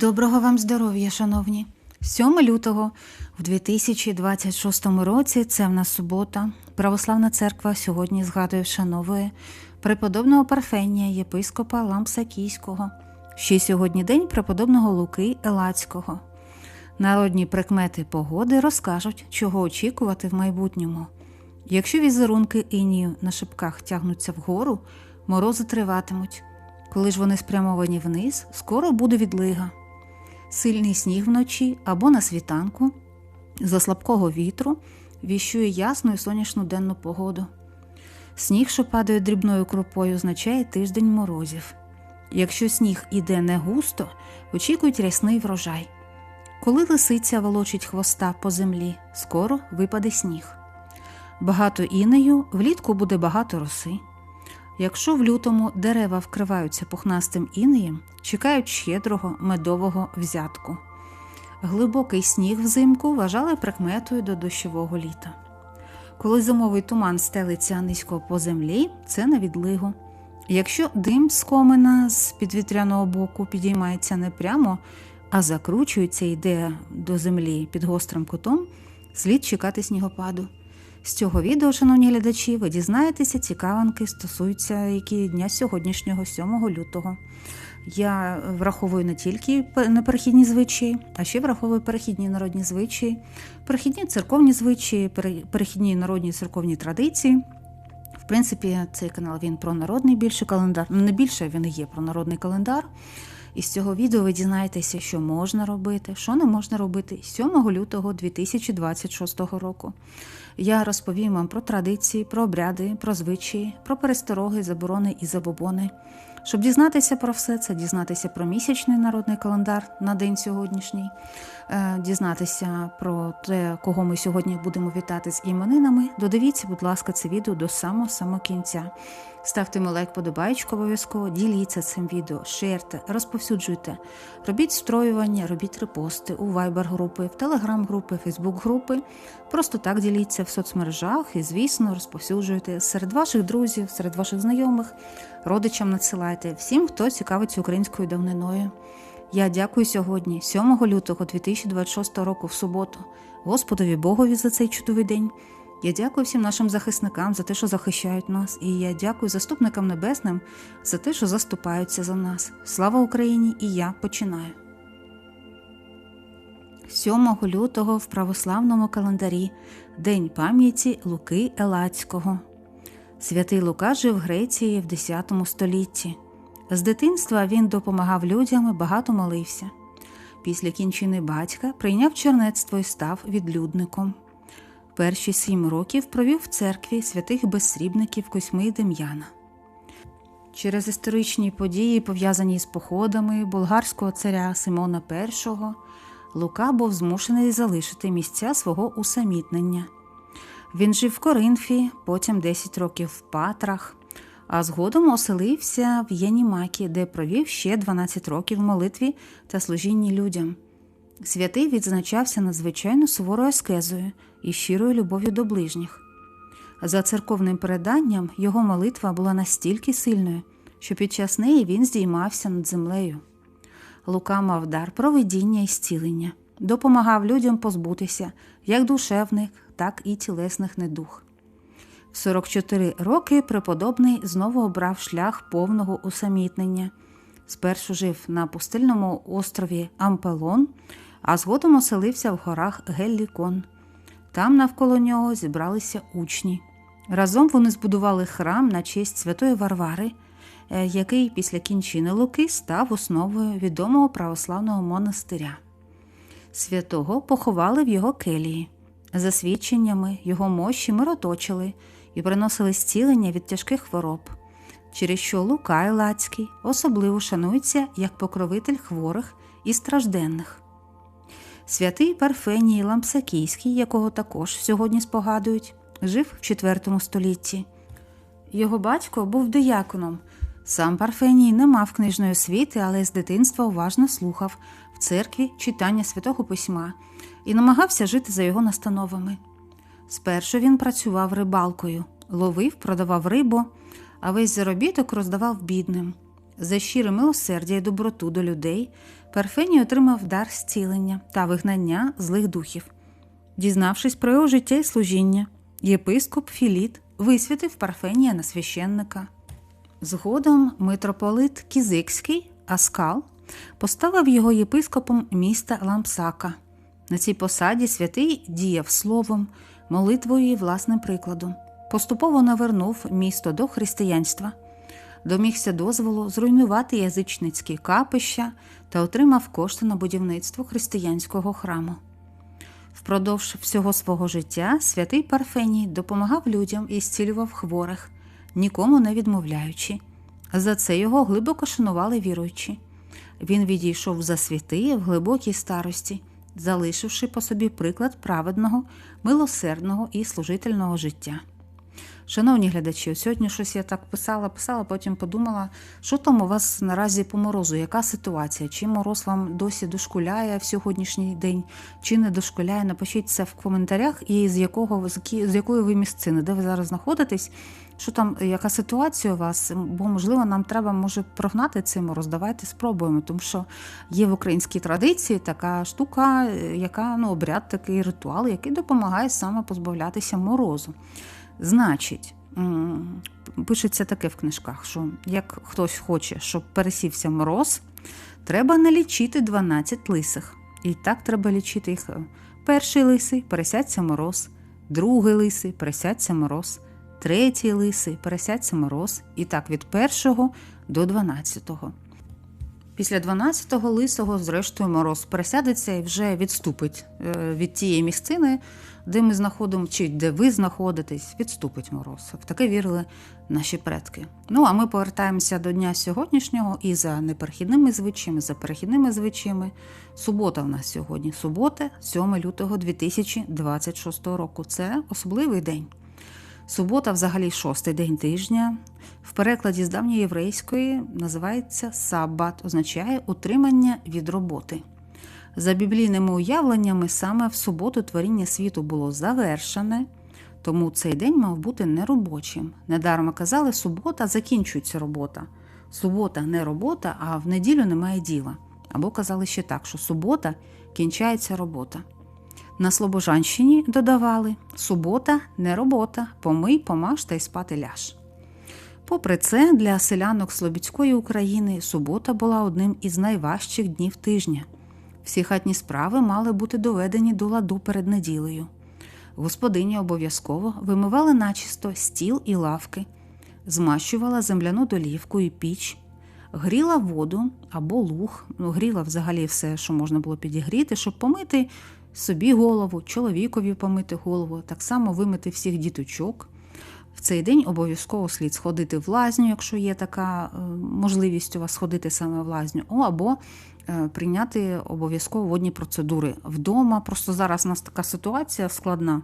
Доброго вам здоров'я, шановні! 7 лютого в 2026 році це в нас субота. Православна церква сьогодні згадує вшановує преподобного Парфенія, єпископа Лампсакійського. Ще сьогодні день преподобного Луки Елацького. Народні прикмети погоди розкажуть, чого очікувати в майбутньому. Якщо візерунки інію на шипках тягнуться вгору, морози триватимуть. Коли ж вони спрямовані вниз, скоро буде відлига. Сильний сніг вночі або на світанку, за слабкого вітру віщує ясну і сонячну денну погоду. Сніг, що падає дрібною крупою, означає тиждень морозів. Якщо сніг іде не густо, очікують рясний врожай. Коли лисиця волочить хвоста по землі, скоро випаде сніг. Багато інею, влітку буде багато роси. Якщо в лютому дерева вкриваються пухнастим інеєм, чекають щедрого медового взятку. Глибокий сніг взимку вважали прикметою до дощового літа. Коли зимовий туман стелиться низько по землі, це на відлигу. Якщо дим з комина з підвітряного боку підіймається не прямо, а закручується йде до землі під гострим кутом, слід чекати снігопаду. З цього відео, шановні глядачі, ви дізнаєтеся, цікавинки стосуються які дня сьогоднішнього, 7 лютого. Я враховую не тільки неперехідні звичаї, а ще враховую перехідні народні звичаї, перехідні церковні звичаї, перехідні народні церковні традиції. В принципі, цей канал він про народний більше календар. Не більше він є про народний календар. І з цього відео ви дізнаєтеся, що можна робити, що не можна робити 7 лютого 2026 року. Я розповім вам про традиції, про обряди, про звичаї, про перестороги, заборони і забобони. Щоб дізнатися про все це, дізнатися про місячний народний календар на день сьогоднішній, е, дізнатися про те, кого ми сьогодні будемо вітати з іменинами, додивіться, будь ласка, це відео до самого самого кінця. Ставте ми лайк, подобаєчку обов'язково, діліться цим відео, шерте, розповсюджуйте, робіть строювання, робіть репости у вайбер-групи, в телеграм-групи, фейсбук-групи. Просто так діліться в соцмережах і, звісно, розповсюджуйте серед ваших друзів, серед ваших знайомих, родичам надсилайте, всім, хто цікавиться українською давниною. Я дякую сьогодні, 7 лютого 2026 року, в суботу, Господові Богові за цей чудовий день. Я дякую всім нашим захисникам за те, що захищають нас, і я дякую заступникам небесним за те, що заступаються за нас. Слава Україні! І я починаю. 7 лютого в православному календарі День пам'яті Луки Елацького. Святий Лука жив в Греції в X столітті. З дитинства він допомагав людям і багато молився. Після кінчини батька прийняв чернецтво і став відлюдником. Перші сім років провів в церкві святих безсрібників Косьми і Дем'яна. Через історичні події, пов'язані з походами болгарського царя Симона І, Лука був змушений залишити місця свого усамітнення. Він жив в Коринфі, потім 10 років в Патрах, а згодом оселився в Єнімакі, де провів ще 12 років в молитві та служінні людям. Святий відзначався надзвичайно суворою аскезою і щирою любов'ю до ближніх. За церковним переданням його молитва була настільки сильною, що під час неї він здіймався над землею. Лука мав дар провидіння і зцілення, допомагав людям позбутися як душевних, так і тілесних недух. В 44 роки преподобний знову обрав шлях повного усамітнення. Спершу жив на пустельному острові Ампелон, а згодом оселився в горах Геллікон. Там навколо нього зібралися учні. Разом вони збудували храм на честь святої Варвари, е, який після кінчини Луки став основою відомого православного монастиря. Святого поховали в його келії. За свідченнями його мощі мироточили і приносили зцілення від тяжких хвороб, через що Лука Ілацький особливо шанується як покровитель хворих і стражденних. Святий Парфеній Лампсакійський, якого також сьогодні спогадують, жив в IV столітті. Його батько був дияконом. Сам Парфеній не мав книжної освіти, але з дитинства уважно слухав в церкві читання святого письма і намагався жити за його настановами. Спершу він працював рибалкою, ловив, продавав рибу, а весь заробіток роздавав бідним. За щире милосердя і доброту до людей Парфеній отримав дар зцілення та вигнання злих духів. Дізнавшись про його життя і служіння, єпископ Філіт висвятив Парфенія на священника. Згодом митрополит Кізикський Аскал поставив його єпископом міста Лампсака. На цій посаді святий діяв словом, молитвою і власним прикладом. Поступово навернув місто до християнства, домігся дозволу зруйнувати язичницькі капища та отримав кошти на будівництво християнського храму. Впродовж всього свого життя святий Парфеній допомагав людям і зцілював хворих, нікому не відмовляючи. За це його глибоко шанували віруючі. Він відійшов за святи в глибокій старості, залишивши по собі приклад праведного, милосердного і служительного життя. Шановні глядачі, сьогодні щось я так писала, писала, потім подумала, що там у вас наразі по морозу, яка ситуація? Чи мороз вам досі дошкуляє в сьогоднішній день, чи не дошкуляє? Напишіть це в коментарях і з якого з якої ви місцини, де ви зараз знаходитесь, що там, яка ситуація у вас? Бо, можливо, нам треба може прогнати цей мороз. Давайте спробуємо, тому що є в українській традиції така штука, яка ну, обряд, такий ритуал, який допомагає саме позбавлятися морозу. Значить, пишеться таке в книжках, що як хтось хоче, щоб пересівся мороз, треба налічити 12 лисих. І так треба лічити їх. Перший лисий пересядься мороз, другий лисий пересядься мороз, третій лисий пересядься мороз. І так від першого до дванадцятого. Після 12-го лисого, зрештою, мороз пересядеться і вже відступить е, від тієї місцини, де ми знаходимо, чи де ви знаходитесь, відступить мороз. В таке вірили наші предки. Ну а ми повертаємося до дня сьогоднішнього і за неперехідними звичаями, за перехідними звичаями. Субота в нас сьогодні. Субота, 7 лютого 2026 року. Це особливий день. Субота, взагалі, шостий день тижня. В перекладі з давньоєврейської називається Саббат, означає утримання від роботи. За біблійними уявленнями, саме в суботу творіння світу було завершене, тому цей день мав бути неробочим. Недаром казали, субота закінчується робота. Субота не робота, а в неділю немає діла. Або казали ще так, що субота кінчається робота. На Слобожанщині додавали субота не робота, помий, помаш та й спати ляж. Попри це, для селянок Слобідської України субота була одним із найважчих днів тижня. Всі хатні справи мали бути доведені до ладу перед неділею. Господиня обов'язково вимивала начисто стіл і лавки, змащувала земляну долівку і піч, гріла воду або луг, ну, гріла взагалі все, що можна було підігріти, щоб помити собі голову, чоловікові помити голову, так само вимити всіх діточок. В цей день обов'язково слід сходити в лазню, якщо є така е, можливість у вас сходити саме в лазню, або е, прийняти обов'язково водні процедури вдома. Просто зараз у нас така ситуація складна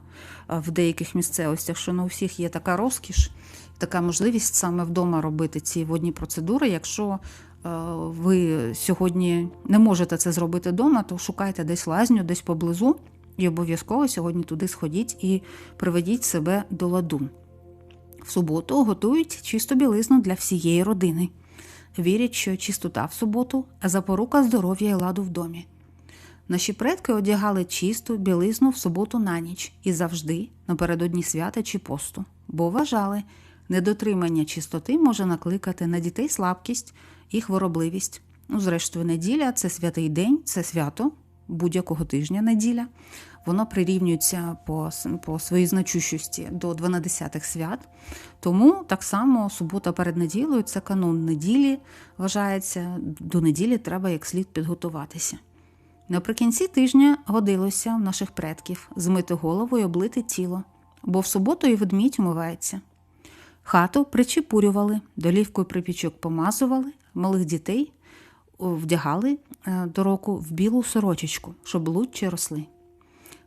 е, в деяких місцевостях, що не у всіх є така розкіш, така можливість саме вдома робити ці водні процедури. Якщо ви сьогодні не можете це зробити вдома, то шукайте десь лазню, десь поблизу, і обов'язково сьогодні туди сходіть і приведіть себе до ладу. В суботу готують чисту білизну для всієї родини. Вірять, що чистота в суботу запорука здоров'я і ладу в домі. Наші предки одягали чисту білизну в суботу на ніч і завжди напередодні свята чи посту, бо вважали, недотримання чистоти може накликати на дітей слабкість і хворобливість. Ну, зрештою, неділя це святий день, це свято будь-якого тижня неділя. Воно прирівнюється по по своїй значущості до 12-х свят. Тому так само субота перед неділею це канун неділі вважається, до неділі треба як слід підготуватися. Наприкінці тижня годилося в наших предків змити голову і облити тіло, бо в суботу і ведмідь умивається. Хату причепурювали, долівкою припічок помазували, малих дітей вдягали е, до року в білу сорочечку, щоб лучше росли.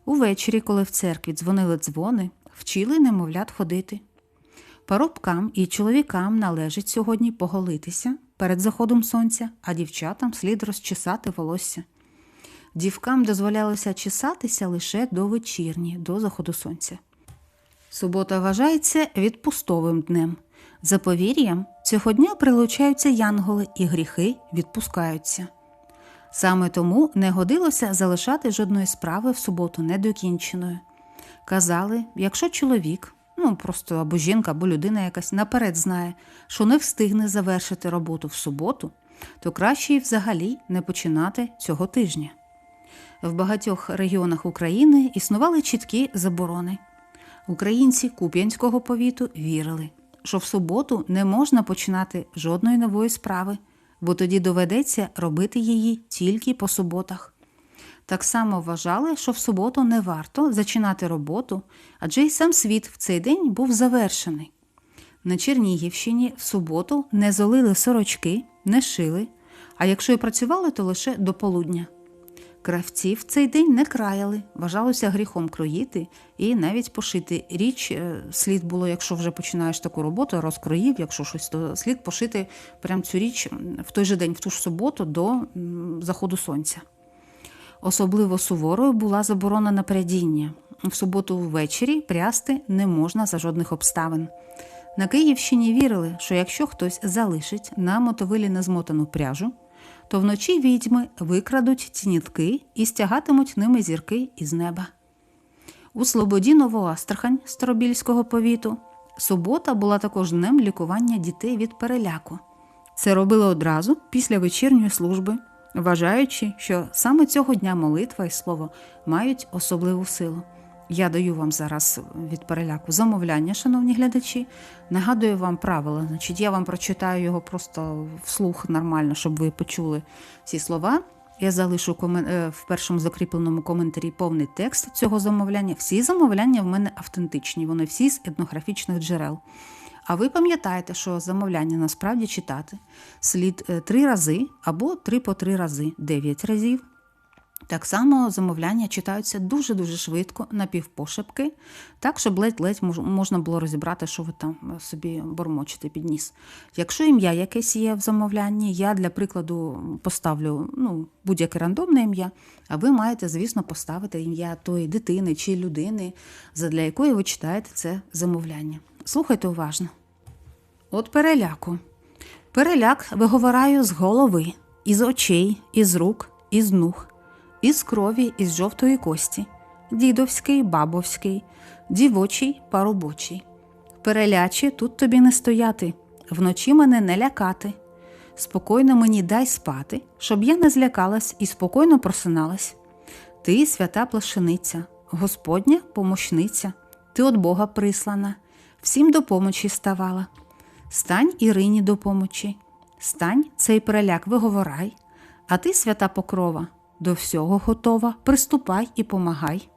Увечері, коли в церкві дзвонили дзвони, вчили немовлят ходити. Парубкам і чоловікам належить сьогодні поголитися перед заходом сонця, а дівчатам слід розчесати волосся. Дівкам дозволялося чесатися лише до вечірні, до заходу сонця. Субота вважається відпустовим днем. За повір'ям, цього дня прилучаються янголи і гріхи відпускаються. Саме тому не годилося залишати жодної справи в суботу недокінченою. Казали, якщо чоловік, ну просто або жінка, або людина якась наперед знає, що не встигне завершити роботу в суботу, то краще й взагалі не починати цього тижня. В багатьох регіонах України існували чіткі заборони. Українці Куп'янського повіту вірили, що в суботу не можна починати жодної нової справи, бо тоді доведеться робити її тільки по суботах. Так само вважали, що в суботу не варто зачинати роботу, адже й сам світ в цей день був завершений. На Чернігівщині в суботу не золили сорочки, не шили, а якщо й працювали, то лише до полудня. Кравці в цей день не краяли, вважалося гріхом кроїти і навіть пошити річ е, слід було, якщо вже починаєш таку роботу, розкроїв, якщо щось, то слід пошити прям цю річ в той же день, в ту ж суботу, до заходу сонця. Особливо суворою була заборона на прядіння. В суботу ввечері прясти не можна за жодних обставин. На Київщині вірили, що якщо хтось залишить на мотовилі незмотану пряжу, то вночі відьми викрадуть ці нітки і стягатимуть ними зірки із неба. У Слободі Новоастрахань Старобільського повіту субота була також днем лікування дітей від переляку. Це робили одразу після вечірньої служби, вважаючи, що саме цього дня молитва і слово мають особливу силу. Я даю вам зараз від переляку замовляння, шановні глядачі. Нагадую вам правила. Значить, я вам прочитаю його просто вслух нормально, щоб ви почули ці слова. Я залишу в першому закріпленому коментарі повний текст цього замовляння. Всі замовляння в мене автентичні, вони всі з етнографічних джерел. А ви пам'ятаєте, що замовляння насправді читати слід три рази або три по три рази, дев'ять разів. Так само замовляння читаються дуже-дуже швидко, напівпошепки, так, щоб ледь-ледь можна було розібрати, що ви там собі бормочете під ніс. Якщо ім'я якесь є в замовлянні, я для прикладу поставлю ну, будь-яке рандомне ім'я, а ви маєте, звісно, поставити ім'я тої дитини чи людини, задля якої ви читаєте це замовляння. Слухайте уважно. От переляку. Переляк виговораю з голови, із очей, із рук, із нух із крові із жовтої кості, дідовський, бабовський, дівочий, парубочий. Перелячі тут тобі не стояти, вночі мене не лякати. Спокійно мені дай спати, щоб я не злякалась і спокійно просиналась. Ти свята плашениця, Господня помощниця, ти от Бога прислана, всім до помочі ставала. Стань Ірині до помочі, стань цей переляк виговорай, а ти, свята покрова, до всього готова, приступай і помагай.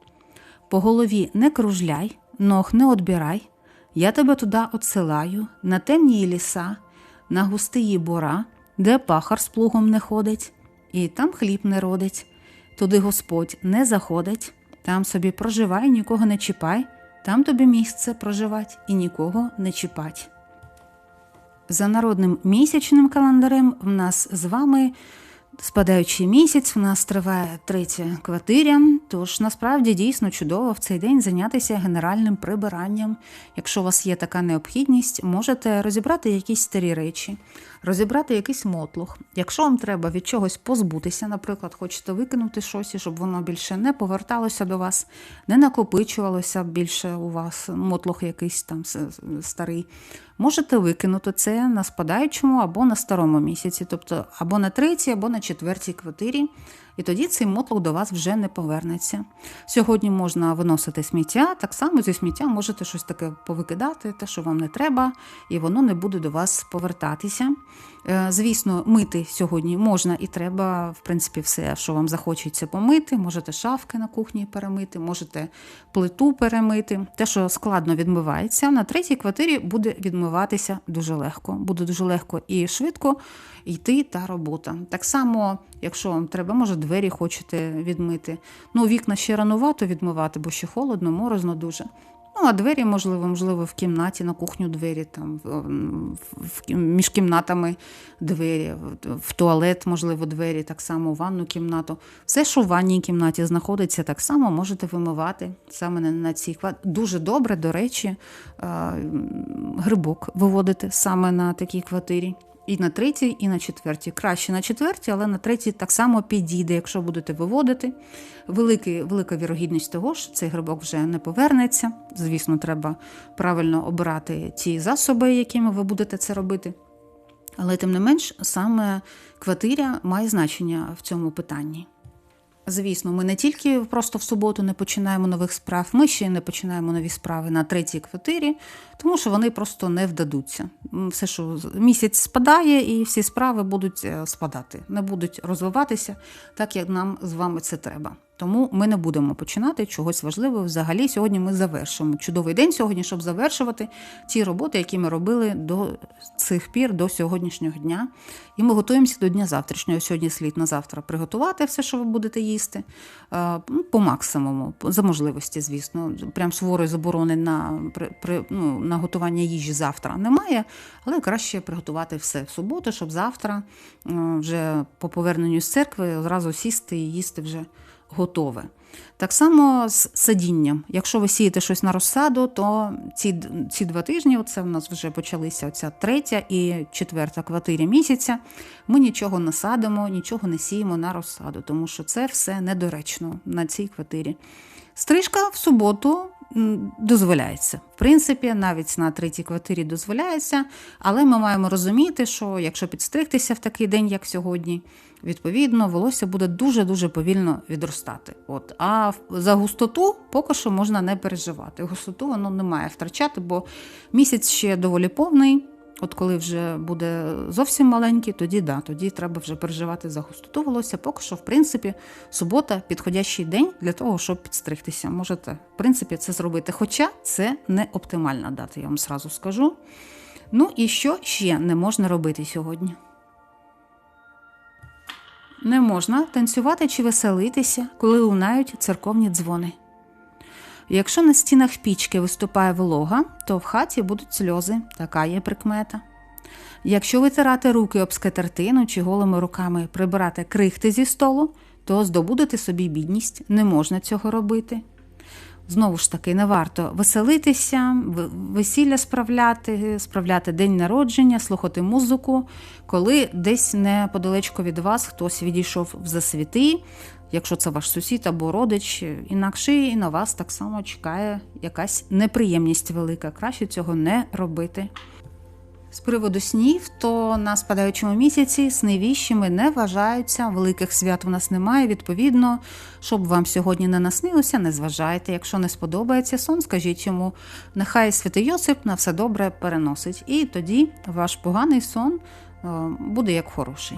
По голові не кружляй, ног не одбирай. Я тебе туди отсилаю, на темні ліса, на густиї бора, де пахар з плугом не ходить, і там хліб не родить. Туди Господь не заходить, там собі проживай, нікого не чіпай, там тобі місце проживать і нікого не чіпать. За народним місячним календарем в нас з вами Спадаючий місяць в нас триває третя квартиря, тож насправді дійсно чудово в цей день зайнятися генеральним прибиранням. Якщо у вас є така необхідність, можете розібрати якісь старі речі, розібрати якийсь мотлух. Якщо вам треба від чогось позбутися, наприклад, хочете викинути щось, щоб воно більше не поверталося до вас, не накопичувалося більше у вас мотлух якийсь там старий. Можете викинути це на спадаючому або на старому місяці, тобто або на третій, або на четвертій квартирі і тоді цей мотлок до вас вже не повернеться. Сьогодні можна виносити сміття, так само зі сміття можете щось таке повикидати, те, що вам не треба, і воно не буде до вас повертатися. Е, звісно, мити сьогодні можна і треба, в принципі, все, що вам захочеться помити. Можете шафки на кухні перемити, можете плиту перемити. Те, що складно відмивається, на третій квартирі буде відмиватися дуже легко. Буде дуже легко і швидко йти та робота. Так само, якщо вам треба, може двері хочете відмити. Ну, вікна ще ранувато відмивати, бо ще холодно, морозно дуже. Ну, а двері, можливо, можливо, в кімнаті, на кухню двері, там, в, між кімнатами двері, в, туалет, можливо, двері, так само в ванну кімнату. Все, що в ванній кімнаті знаходиться, так само можете вимивати саме на цій квартирі. Дуже добре, до речі, грибок виводити саме на такій квартирі. І на третій, і на четвертій. Краще на четвертій, але на третій так само підійде, якщо будете виводити. Великий, велика вірогідність того, що цей грибок вже не повернеться. Звісно, треба правильно обирати ті засоби, якими ви будете це робити. Але тим не менш, саме квартира має значення в цьому питанні. Звісно, ми не тільки просто в суботу не починаємо нових справ, ми ще й не починаємо нові справи на третій квартирі, тому що вони просто не вдадуться. Все, що місяць спадає, і всі справи будуть е, спадати, не будуть розвиватися так, як нам з вами це треба. Тому ми не будемо починати чогось важливого. Взагалі, сьогодні ми завершимо. Чудовий день сьогодні, щоб завершувати ті роботи, які ми робили до цих пір, до сьогоднішнього дня. І ми готуємося до дня завтрашнього. Сьогодні слід на завтра приготувати все, що ви будете їсти, ну, по максимуму, за можливості, звісно. Прям суворої заборони на при, ну, на готування їжі завтра немає, але краще приготувати все в суботу, щоб завтра вже по поверненню з церкви одразу сісти і їсти вже готове. Так само з садінням. Якщо ви сієте щось на розсаду, то ці ці два тижні, це в нас вже почалися оця третя і четверта квартира місяця, ми нічого не садимо, нічого не сіємо на розсаду, тому що це все недоречно на цій квартирі. Стрижка в суботу дозволяється. В принципі, навіть на третій квартирі дозволяється, але ми маємо розуміти, що якщо підстригтися в такий день, як сьогодні, відповідно, волосся буде дуже-дуже повільно відростати. От. А за густоту поки що можна не переживати. Густоту воно не має втрачати, бо місяць ще доволі повний. От коли вже буде зовсім маленький, тоді да, тоді треба вже переживати за густоту волосся. Поки що, в принципі, субота підходящий день для того, щоб підстригтися. Можете, в принципі, це зробити. Хоча це не оптимальна дата, я вам сразу скажу. Ну і що ще не можна робити сьогодні? Не можна танцювати чи веселитися, коли лунають церковні дзвони. Якщо на стінах пічки виступає волога, то в хаті будуть сльози, така є прикмета. Якщо витирати руки об скатертину чи голими руками прибирати крихти зі столу, то здобудете собі бідність, не можна цього робити. Знову ж таки, не варто веселитися, весілля справляти, справляти день народження, слухати музику, коли десь неподалечко від вас хтось відійшов в засвіти, якщо це ваш сусід або родич, інакше і на вас так само чекає якась неприємність велика. Краще цього не робити. З приводу снів, то на спадаючому місяці сни віщими не вважаються, великих свят у нас немає. Відповідно, щоб вам сьогодні не наснилося, не зважайте. Якщо не сподобається сон, скажіть йому, нехай святий Йосип на все добре переносить. І тоді ваш поганий сон е, буде як хороший.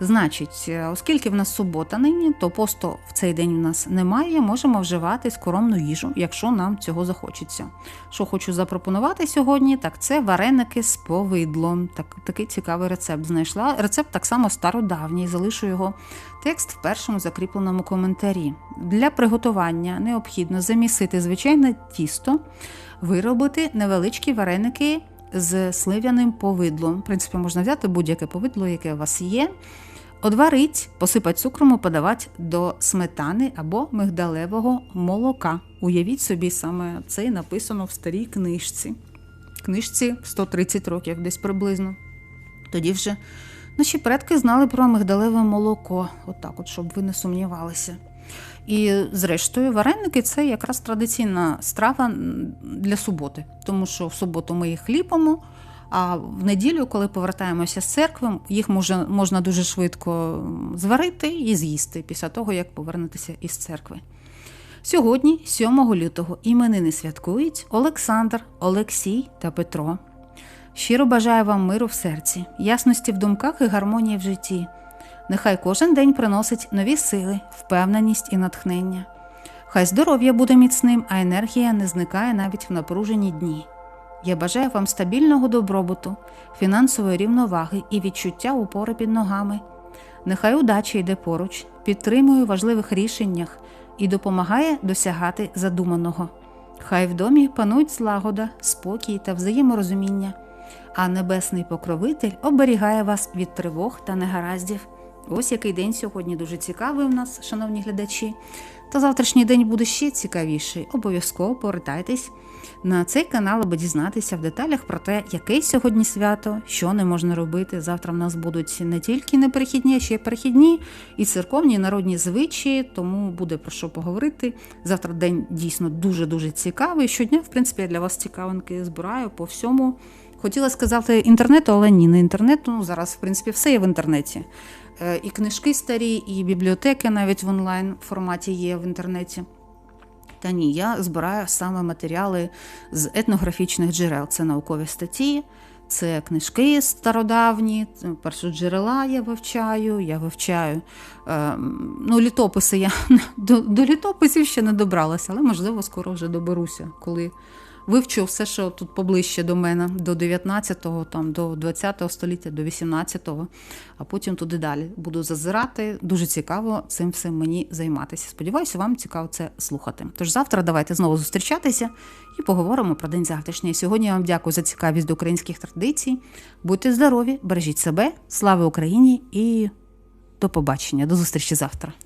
Значить, е, оскільки в нас субота нині, то посту в цей день в нас немає, можемо вживати скоромну їжу, якщо нам цього захочеться. Що хочу запропонувати сьогодні, так це вареники з повидлом. Так, Такий цікавий рецепт знайшла. Рецепт так само стародавній, залишу його текст в першому закріпленому коментарі. Для приготування необхідно замісити звичайне тісто, виробити невеличкі вареники з слив'яним повидлом. В принципі, можна взяти будь-яке повидло, яке у вас є. Одварить, посипать цукром і подавати до сметани або мигдалевого молока. Уявіть собі, саме це написано в старій книжці. Книжці 130 років, десь приблизно. Тоді вже наші предки знали про мигдалеве молоко, отак, от, щоб ви не сумнівалися. І, зрештою, вареники це якраз традиційна страва для суботи, тому що в суботу ми їх ліпимо. А в неділю, коли повертаємося з церкви, їх може, можна дуже швидко зварити і з'їсти після того, як повернетеся із церкви. Сьогодні, 7 лютого, іменини святкують Олександр, Олексій та Петро. Щиро бажаю вам миру в серці, ясності в думках і гармонії в житті. Нехай кожен день приносить нові сили, впевненість і натхнення. Хай здоров'я буде міцним, а енергія не зникає навіть в напружені дні. Я бажаю вам стабільного добробуту, фінансової рівноваги і відчуття упори під ногами. Нехай удача йде поруч, підтримує у важливих рішеннях і допомагає досягати задуманого. Хай в домі панують злагода, спокій та взаєморозуміння, а небесний покровитель оберігає вас від тривог та негараздів. Ось який день сьогодні дуже цікавий у нас, шановні глядачі. Та завтрашній день буде ще цікавіший. Обов'язково повертайтесь на цей канал, аби дізнатися в деталях про те, яке сьогодні свято, що не можна робити. Завтра в нас будуть не тільки неперехідні, а ще й перехідні і церковні, і народні звичаї, тому буде про що поговорити. Завтра день дійсно дуже-дуже цікавий. Щодня, в принципі, я для вас цікавинки збираю по всьому. Хотіла сказати інтернету, але ні, не інтернету. Ну, зараз, в принципі, все є в інтернеті. Е, І книжки старі, і бібліотеки навіть в онлайн форматі є в інтернеті. Та ні, я збираю саме матеріали з етнографічних джерел. Це наукові статті, це книжки стародавні, це першоджерела я вивчаю, я вивчаю. Е, ну, літописи я до, до літописів ще не добралася, але можливо скоро вже доберуся, коли вивчу все, що тут поближче до мене, до 19-го, там, до 20-го століття, до 18-го, а потім туди далі буду зазирати. Дуже цікаво цим всім мені займатися. Сподіваюся, вам цікаво це слухати. Тож завтра давайте знову зустрічатися і поговоримо про день завтрашній. Сьогодні я вам дякую за цікавість до українських традицій. Будьте здорові, бережіть себе, слава Україні і до побачення, до зустрічі завтра.